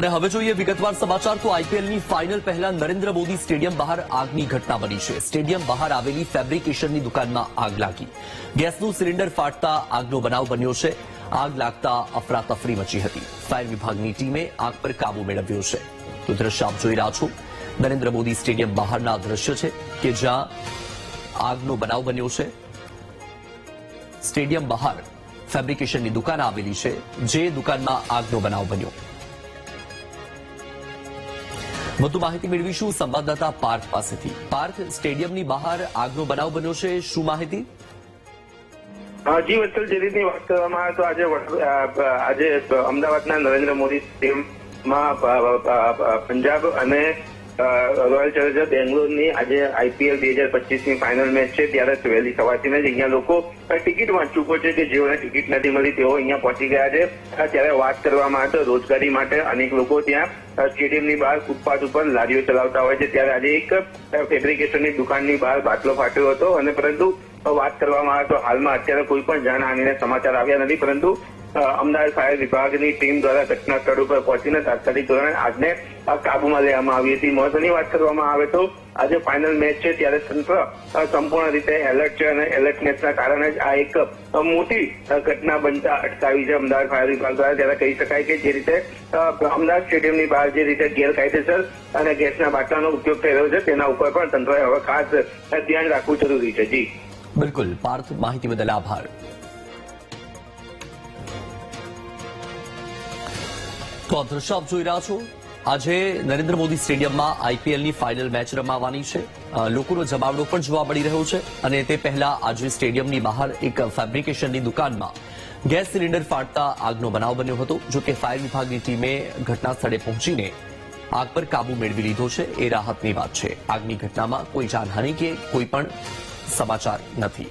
અને હવે જોઈએ વિગતવાર સમાચાર તો આઈપીએલની ફાઇનલ પહેલા નરેન્દ્ર મોદી સ્ટેડિયમ બહાર આગની ઘટના બની છે. સ્ટેડિયમ બહાર આવેલી ફેબ્રિકેશનની દુકાનમાં આગ લાગી. ગેસનું સિલિન્ડર ફાટતા આગનો બનાવ બન્યો છે. આગ લાગતા અફરાતફરી મચી હતી. ફાયર વિભાગની ટીમે આગ પર કાબુ મેળવ્યો છે. તો દ્રશ્ય આપ જોઈ રહ્યા છો. નરેન્દ્ર મોદી સ્ટેડિયમ બહારના દ્રશ્ય છે કે જ્યાં આગનો બનાવ બન્યો છે. સ્ટેડિયમ બહાર ફેબ્રિકેશનની દુકાન આવેલી છે. જે દુકાનમાં આગનો બનાવ બન્યો. વધુ માહિતી મેળવીશું સંવાદદાતા પાર્થ પાસેથી. પાર્થ, સ્ટેડિયમની બહાર આગનો બનાવ બન્યો છે. શું માહિતી? જી, વત્સલ, જે વાત કરવામાં આવે તો આજે આજે અમદાવાદના નરેન્દ્ર મોદી સ્ટેડિયમમાં પંજાબ અને રોયલ ચેલેન્જર બેંગ્લોરની આજે આઈપીએલ બે હજાર પચીસની ફાઇનલ મેચ છે. ત્યારે વહેલી સવારથી જ અહીંયા લોકો ટિકિટ વાંચુકો છે કે જેઓને ટિકિટ નથી મળી તેઓ અહીંયા પહોંચી ગયા છે. ત્યારે વાત કરવામાં આવે તો રોજગારી માટે અનેક લોકો ત્યાં સ્ટેડિયમની બહાર ફૂટપાથ ઉપર લારીઓ ચલાવતા હોય છે. ત્યારે આજે એક ફેબ્રિકેશનની દુકાનની બહાર બાટલો ફાટ્યો હતો. અને પરંતુ વાત કરવામાં આવે તો હાલમાં અત્યારે કોઈ પણ જાનહાનિના સમાચાર આવ્યા નથી. પરંતુ અમદાવાદ ફાયર વિભાગની ટીમ દ્વારા ઘટના ઉપર પહોંચીને તાત્કાલિક ધોરણે આગને કાબુમાં લેવામાં આવી હતી. મહત્વની વાત કરવામાં આવે તો આજે ફાઇનલ મેચ છે ત્યારે તંત્ર સંપૂર્ણ રીતે એલર્ટ છે અને એલર્ટનેસના કારણે જ આ એક મોટી ઘટના બનતા અટકાવી છે અમદાવાદ ફાયર વિભાગ દ્વારા. ત્યારે કહી શકાય કે જે રીતે અમદાવાદ સ્ટેડિયમની બહાર જે રીતે ગેરકાયદેસર અને ગેસના બાટલાનો ઉપયોગ થઈ રહ્યો છે, તેના ઉપર પણ તંત્રએ હવે ખાસ ધ્યાન રાખવું જરૂરી છે. જી. બિલકુલ. પાર્થ, માહિતી બદલ આભાર. તો આ દ્રશ્ય આપ જોઈ રહ્યા છો? આજે નરેન્દ્ર મોદી સ્ટેડિયમમાં આઈપીએલની ફાઇનલ મેચ રમાવાની છે. લોકોનો જમાવડો પણ જોવા મળી રહ્યો છે અને તે પહેલા આજે સ્ટેડિયમની બહાર એક ફેબ્રિકેશનની દુકાનમાં ગેસ સિલિન્ડર ફાટતા આગનો બનાવ બન્યો હતો. જો કે ફાયર વિભાગની ટીમે ઘટના સ્થળે પહોંચીને આગ પર કાબુ મેળવી લીધો છે. એ રાહતની વાત છે. આગની ઘટનામાં કોઈ જાનહાની કે કોઈ પણ સમાચાર નથી.